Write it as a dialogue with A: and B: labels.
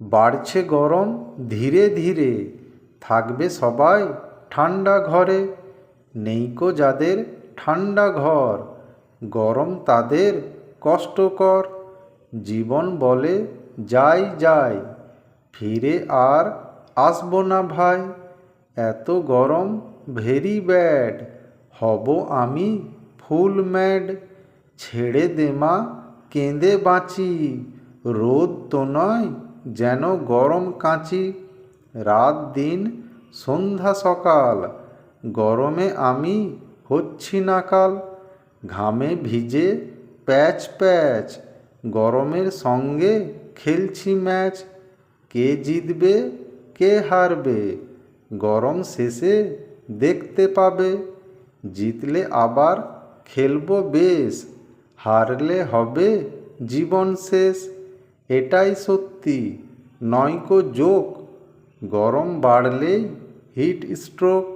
A: বাড়ছে গরম, ধীরে ধীরে থাকবে সবাই ঠান্ডা ঘরে। নেইকো যাদের ঠান্ডা ঘর, গরম তাদের কষ্টকর। জীবন বলে যাই যাই, ফিরে আর আসব না ভাই। এত গরম, ভেরি ব্যাড, হব আমি ফুল ম্যাড। ছেড়ে দে মা, কেঁদে বাঁচি, রোদ তো নয় যেন গরম কাঁচি, রাত দিন, সন্ধ্যা সকাল। গরমে আমি হচ্ছি নাকাল ঘামে ভিজে প্যাচ প্যাচ। গরমের সঙ্গে খেলছি ম্যাচ। কে জিতবে, কে হারবে? গরম শেষে দেখতে পাবে। জিতলে আবার খেলব বেশ। হারলে হবে জীবন শেষ। এটাই সত্যি। নয়কো জোক গরম বাড়লেই হিট স্ট্রোক।